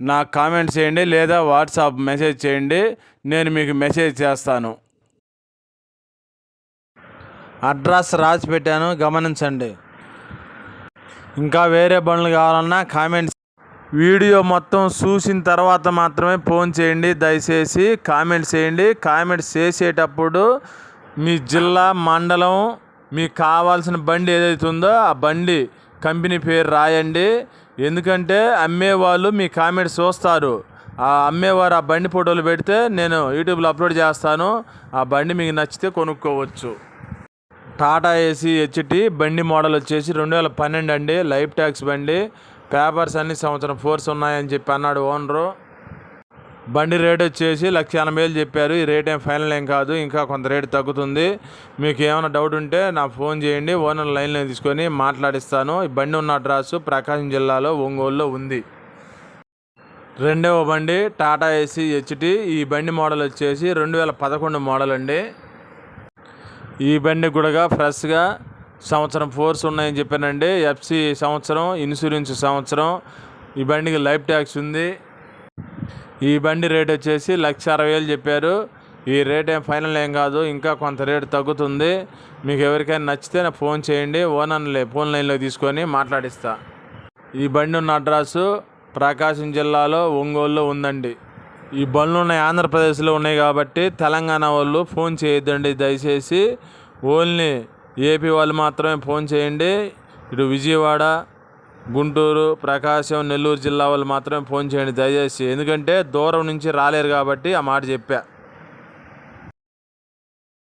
నాకు కామెంట్ చేయండి లేదా వాట్సాప్ మెసేజ్ చేయండి నేను మీకు మెసేజ్ చేస్తాను. అడ్రస్ రాసి పెట్టాను గమనించండి. ఇంకా వేరే బండ్లు కావాలన్నా కామెంట్స్. వీడియో మొత్తం చూసిన తర్వాత మాత్రమే ఫోన్ చేయండి దయచేసి కామెంట్స్ చేయండి. కామెంట్స్ చేసేటప్పుడు మీ జిల్లా మండలం మీకు కావాల్సిన బండి ఏదైతే ఉందో ఆ బండి కంపెనీ పేరు రాయండి. ఎందుకంటే అమ్మేవాళ్ళు మీ కామెంట్స్ చూస్తారు. ఆ అమ్మేవారు ఆ బండి ఫోటోలు పెడితే నేను యూట్యూబ్లో అప్లోడ్ చేస్తాను. ఆ బండి మీకు నచ్చితే కొనుక్కోవచ్చు. టాటా ఏసీ హెచ్టి బండి మోడల్ వచ్చేసి రెండు వేల పన్నెండు అండి. లైఫ్ ట్యాక్స్ బండి. పేపర్స్ అన్ని సంవత్సరం ఫోర్స్ ఉన్నాయని చెప్పి అన్నాడు ఓనరు. బండి రేట్ వచ్చేసి లక్ష ఎనభై వేలు చెప్పారు. ఈ రేట్ ఏం ఫైనల్ ఏం కాదు. ఇంకా కొంత రేట్ తగ్గుతుంది. మీకు ఏమైనా డౌట్ ఉంటే నా ఫోన్ చేయండి. ఓనర్ లైన్లో తీసుకొని మాట్లాడిస్తాను. ఈ బండి ఉన్న అడ్రస్ ప్రకాశం జిల్లాలో ఒంగోలులో ఉంది. రెండవ బండి టాటా ఏసీ హెచ్టి ఈ బండి మోడల్ వచ్చేసి రెండు వేల పదకొండు మోడల్ అండి. ఈ బండి కూడా ఫ్రెష్గా సంవత్సరం ఫోర్స్ ఉన్నాయని చెప్పానండి. ఎఫ్సి సంవత్సరం ఇన్సూరెన్స్ సంవత్సరం. ఈ బండికి లైఫ్ ట్యాక్స్ ఉంది. ఈ బండి రేట్ వచ్చేసి లక్ష అరవై వేలు చెప్పారు. ఈ రేట్ ఏం ఫైనల్ ఏం కాదు ఇంకా కొంత రేట్ తగ్గుతుంది. మీకు ఎవరికైనా నచ్చితే నాకు ఫోన్ చేయండి ఓనర్లే ఫోన్ లైన్లో తీసుకొని మాట్లాడిస్తా. ఈ బండి ఉన్న అడ్రస్సు ప్రకాశం జిల్లాలో ఒంగోలులో ఉందండి. ఈ బండ్లు ఉన్నాయి ఆంధ్రప్రదేశ్లో ఉన్నాయి కాబట్టి తెలంగాణ వాళ్ళు ఫోన్ చేయొద్దండి. దయచేసి ఓన్లీ ఏపీ వాళ్ళు మాత్రమే ఫోన్ చేయండి. ఇటు విజయవాడ గుంటూరు ప్రకాశం నెల్లూరు జిల్లా వాళ్ళు మాత్రమే ఫోన్ చేయండి. దయచేసి. ఎందుకంటే దూరం నుంచి రాలేరు కాబట్టి ఆ మాట చెప్పా.